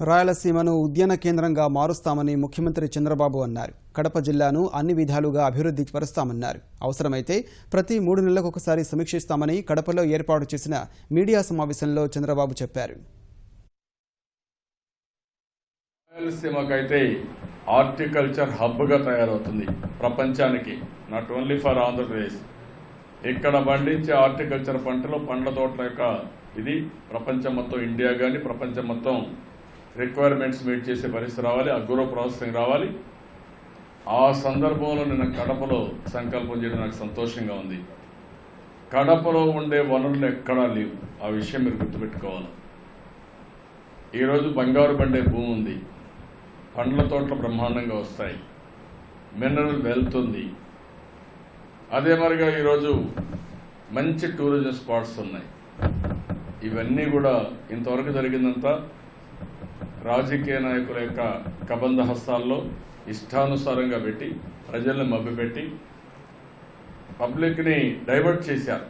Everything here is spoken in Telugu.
రాయలసీమను ఉద్యాన కేంద్రంగా మారుస్తామని ముఖ్యమంత్రి చంద్రబాబు అన్నారు. కడప జిల్లాను అన్ని విధాలుగా అభివృద్ధి పరుస్తామన్నారు. అవసరమైతే ప్రతి మూడు నెలలకు ఒకసారి సమీక్షిస్తామని కడపలో ఏర్పాటు చేసిన మీడియా సమావేశంలో చంద్రబాబు చెప్పారు. రాయలసీమకైతే హార్టికల్చర్ హబ్గా తయారవుతుంది ప్రపంచానికి నాట్ ఓన్లీ ఫర్ ఆంధ్రప్రదేశ్. ఇక్కడ పండించే హార్టికల్చర్ పంటలు పండ్ల తోటల యొక్క ఇది ప్రపంచం మొత్తం ఇండియా కానీ ప్రపంచం మొత్తం రిక్వైర్మెంట్స్ మీట్ చేసే పరిస్థితి రావాలి అగ్రో ప్రాసెసింగ్ రావాలి. ఆ సందర్భంలో నిన్న కడపలో సంకల్పం చేయడం నాకు సంతోషంగా ఉంది. కడపలో ఉండే వనరులు ఎక్కడా లేవు. ఆ విషయం మీరు గుర్తుపెట్టుకోవాలి. ఈరోజు బంగారు పండే భూమి ఉంది. పండ్ల తోటలు బ్రహ్మాండంగా వస్తాయి. మినరల్ వెల్త్ ఉంది. అదే మరిగా ఈరోజు మంచి టూరిజం స్పాట్స్ ఉన్నాయి. ఇవన్నీ కూడా ఇంతవరకు జరిగిందంతా రాజకీయ నాయకుల యొక్క కబంధ హస్తాల్లో ఇష్టానుసారంగా పెట్టి ప్రజల్ని మభ్యపెట్టి పబ్లిక్ని డైవర్ట్ చేశారు.